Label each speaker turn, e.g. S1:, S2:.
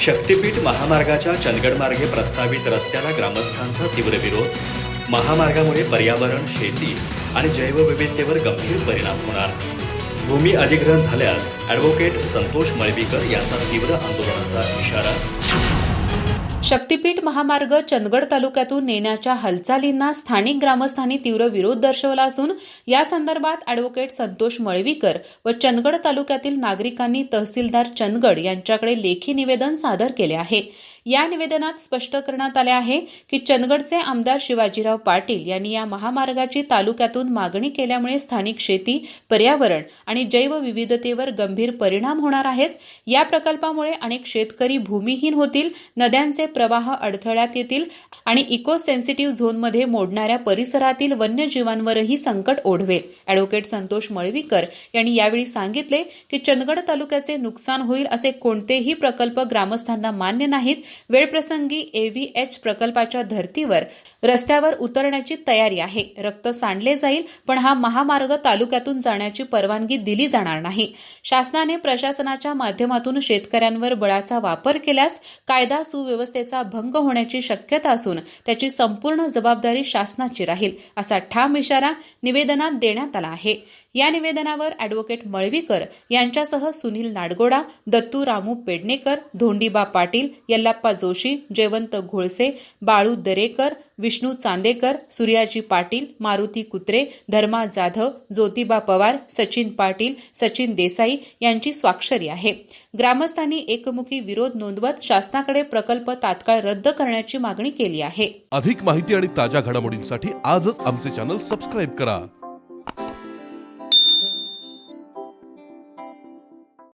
S1: शक्तीपीठ महामार्गाच्या चंदगडमार्गे प्रस्तावित रस्त्याला ग्रामस्थांचा तीव्र विरोध. महामार्गामुळे पर्यावरण शेती आणि जैवविविधतेवर गंभीर परिणाम होणार. भूमी अधिग्रहण झाल्यास ॲडव्होकेट संतोष मळवीकर यांचा तीव्र आंदोलनाचा इशारा.
S2: शक्तीपीठ महामार्ग चंदगड तालुक्यातून नेण्याच्या हालचालींना स्थानिक ग्रामस्थांनी तीव्र विरोध दर्शवला असून या संदर्भात अॅडव्होकेट संतोष मळवीकर व चंदगड तालुक्यातील नागरिकांनी तहसीलदार चंदगड यांच्याकडे लेखी निवेदन सादर केले आहे. या निवेदनात स्पष्ट करण्यात आले आहे की चंदगडचे आमदार शिवाजीराव पाटील यांनी या महामार्गाची तालुक्यातून मागणी केल्यामुळे स्थानिक शेती पर्यावरण आणि जैवविविधतेवर गंभीर परिणाम होणार आहेत. या प्रकल्पामुळे अनेक शेतकरी भूमिहीन होतील नद्यांचे प्रवाह अडथळ्यात येतील आणि इको सेन्सिटिव्ह झोनमध्ये मोडणाऱ्या परिसरातील वन्यजीवांवरही संकट ओढवेल अॅडव्होकेट संतोष मळवीकर यांनी यावेळी सांगितले की चंदगड तालुक्याचे नुकसान होईल असे कोणतेही प्रकल्प ग्रामस्थांना मान्य नाहीत. वेळप्रसंगी एव्हीएच प्रकल्पाच्या धर्तीवर रस्त्यावर उतरण्याची तयारी आहे. रक्त सांडले जाईल पण हा महामार्ग तालुक्यातून जाण्याची परवानगी दिली जाणार नाही. शासनाने प्रशासनाच्या माध्यमातून शेतकऱ्यांवर बळाचा वापर केल्यास कायदा सुव्यवस्थे सुव्यवस्थेचा भंग होण्याची शक्यता असून त्याची संपूर्ण जबाबदारी शासनाची राहील असा ठाम इशारा निवेदनात देण्यात आला आहे. या निवेदनावर अॅडव्होकेट मळवीकर यांच्यासह सुनील नाडगोडा दत्तू रामू पेडणेकर धोंडीबा पाटील यल्लाप्पा जोशी जयवंत घोळसे बाळू दरेकर विष्णू चांदेकर सूर्याजी पाटील मारुती कुत्रे धर्मा जाधव ज्योतिबा पवार सचिन पाटील सचिन देसाई यांची स्वाक्षरी आहे. ग्रामस्थांनी एकमुखी विरोध नोंदवत शासनाकडे प्रकल्प तात्काळ रद्द करण्याची मागणी केली आहे.
S3: अधिक माहिती आणि ताज्या घडामोडींसाठी आजच आमचे चॅनल सबस्क्राईब करा.